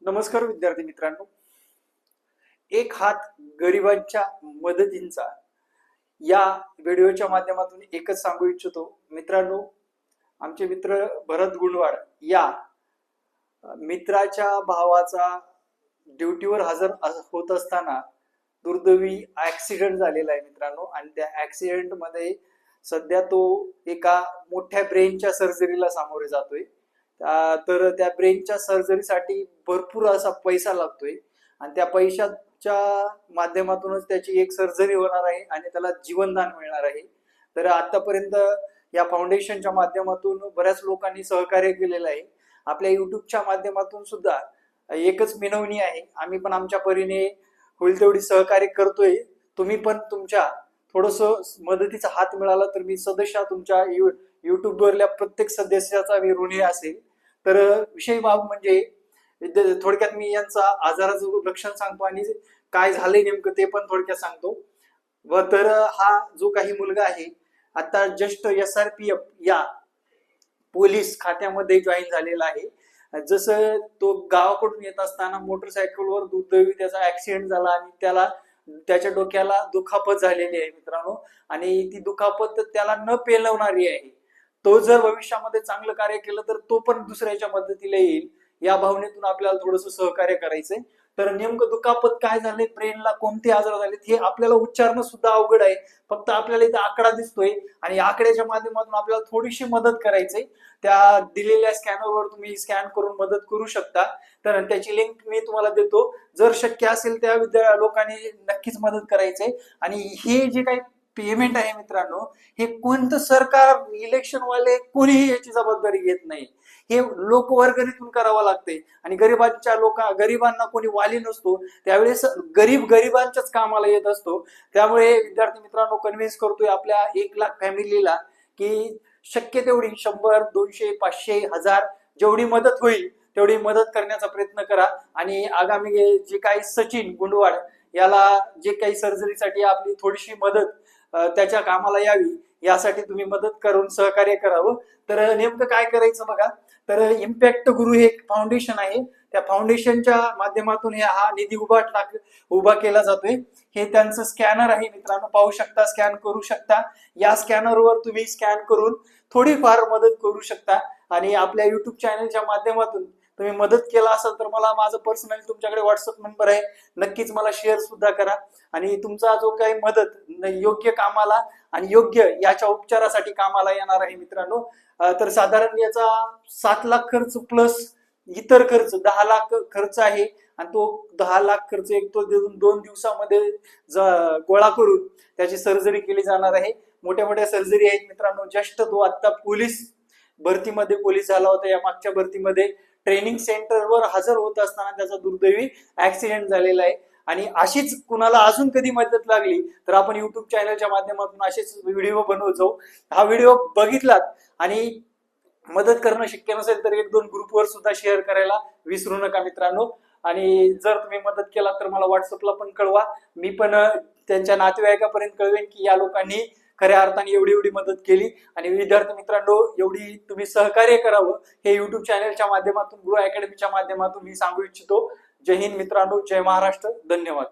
नमस्कार विद्यार्थी मित्रांनो. एक हात गरिबांच्या मदतींचा या व्हिडिओच्या माध्यमातून एकच सांगू इच्छितो. मित्रांनो आमचे मित्र भरत गुंडवाड या मित्राच्या भावाचा ड्युटीवर हजर अस- होत असताना दुर्दैवी ऍक्सिडेंट झालेला आहे मित्रांनो. आणि त्या ऍक्सिडेंटमध्ये सध्या तो एका मोठ्या ब्रेनच्या सर्जरीला सामोरे जातोय. तर त्या ब्रेनच्या सर्जरीसाठी भरपूर असा पैसा लागतोय. आणि त्या पैशाच्या माध्यमातूनच त्याची एक सर्जरी होणार आहे आणि त्याला जीवनदान मिळणार आहे. तर आतापर्यंत या फाउंडेशनच्या माध्यमातून बऱ्याच लोकांनी सहकार्य केलेलं आहे. आपल्या युट्यूबच्या माध्यमातून सुद्धा एकच मिनवणी आहे. आम्ही पण आमच्या परीने होईल तेवढी सहकार्य करतोय. तुम्ही पण तुमच्या थोडस मदतीचा हात मिळाला तर मी सदस्य तुमच्या यु युट्यूबवरल्या प्रत्येक सदस्याचा मी ऋणी असेल. तर विषय बाब म्हणजे थोडक्यात मी यांचा आजाराचं लक्षण सांगतो आणि काय झालंय नेमकं ते पण थोडक्यात सांगतो. व तर हा जो काही मुलगा आहे आता just S R P F या पोलीस खात्यामध्ये जॉईन झालेला आहे. जसं तो गावाकडून येत असताना मोटरसायकलवर दुर्दैवी त्याचा ऍक्सिडेंट झाला आणि त्याला त्याच्या डोक्याला दुखापत झालेली आहे मित्रांनो. आणि ती दुखापत त्याला न पेलवणारी आहे. तो जर भविष्यामध्ये चांगलं कार्य केलं तर तो पण दुसऱ्याच्या मदतीला येईल. या भावनेतून आपल्याला थोडस सहकार्य करायचंय. तर नेमकं दुखापत काय झाले ब्रेनला कोणते आजार झालेत हे आपल्याला उच्चारणं सुद्धा अवघड आहे. फक्त आपल्याला इथं आकडा दिसतोय आणि आकड्याच्या माध्यमातून आपल्याला थोडीशी मदत करायची त्या दिलेल्या स्कॅनरवर तुम्ही स्कॅन करून मदत करू शकता. तर त्याची लिंक मी तुम्हाला देतो. जर शक्य असेल त्या विद्या लोकांनी नक्कीच मदत करायचंय. आणि हे जे काही पेमेंट आहे मित्रांनो हे कोणतं सरकार इलेक्शन वाले कोणीही याची जबाबदारी घेत नाही. हे लोकवर्गणीतून करावं लागते आणि गरिबांच्या लोक गरिबांना कोणी वाली नसतो त्यावेळेस गरीब गरिबांच्याच कामाला येत असतो. त्यामुळे विद्यार्थी मित्रांनो कन्व्हिन्स करतोय आपल्या एक लाख फॅमिलीला की शक्य तेवढी शंभर दोनशे पाचशे हजार जेवढी मदत होईल तेवढी मदत करण्याचा प्रयत्न करा. आणि आगामी जे काही सचिन गुंडवाड याला जे काही सर्जरीसाठी आपली थोडीशी मदत त्याच्या कामाला यावी यासाठी तुम्ही मदत करून सहकार्य करावं. तर नेमकं काय करायचं बघा. तर इम्पॅक्ट गुरु हे एक फाउंडेशन आहे. त्या फाउंडेशनच्या माध्यमातून हे हा निधी उभा टाक उभा केला जातोय. हे त्यांचं स्कॅनर आहे मित्रांनो. पाहू शकता स्कॅन करू शकता. या स्कॅनरवर तुम्ही स्कॅन करून थोडीफार मदत करू शकता. आणि आपल्या युट्यूब चॅनलच्या माध्यमातून तुम्ही मदत केला असाल तर मला माझं पर्सनल तुमच्याकडे व्हॉट्सअप नंबर आहे. नक्कीच मला शेअर सुद्धा करा. आणि तुमचा जो काही मदत न- योग्य कामाला आणि योग्य याच्या उपचारासाठी कामाला येणार आहे मित्रांनो. तर साधारण याचा सात लाख खर्च प्लस इतर खर्च दहा लाख खर्च आहे. आणि तो दहा लाख खर्च एक तो देऊन दोन दिवसामध्ये ज- गोळा करून त्याची सर्जरी केली जाणार आहे. मोठ्या मोठ्या सर्जरी आहेत मित्रांनो. जस्ट तो आता पोलीस भरतीमध्ये पोलीस झाला होता या मागच्या भरतीमध्ये. ट्रेनिंग सेंटरवर हजर होत असताना त्याचा दुर्दैवी ऍक्सिडेंट झालेला आहे. आणि अशीच कुणाला अजून कधी मदत लागली तर आपण युट्यूब चॅनलच्या माध्यमातून असेच व्हिडिओ बनवत जाऊ. हा व्हिडिओ बघितलात आणि मदत करणं शक्य नसेल तर एक दोन ग्रुपवर सुद्धा शेअर करायला विसरू नका मित्रांनो. आणि जर तुम्ही मदत केला तर मला व्हॉट्सअपला पण कळवा. मी पण त्यांच्या नातेवाईकापर्यंत कळवेन की या लोकांनी खऱ्या अर्थाने एवढी एवढी मदत केली. आणि विद्यार्थी मित्रांनो एवढी तुम्ही सहकार्य करावं हे युट्यूब चॅनलच्या माध्यमातून गुरु अकॅडमीच्या माध्यमातून मी सांगू इच्छितो. जय हिंद मित्रांनो जय महाराष्ट्र. धन्यवाद.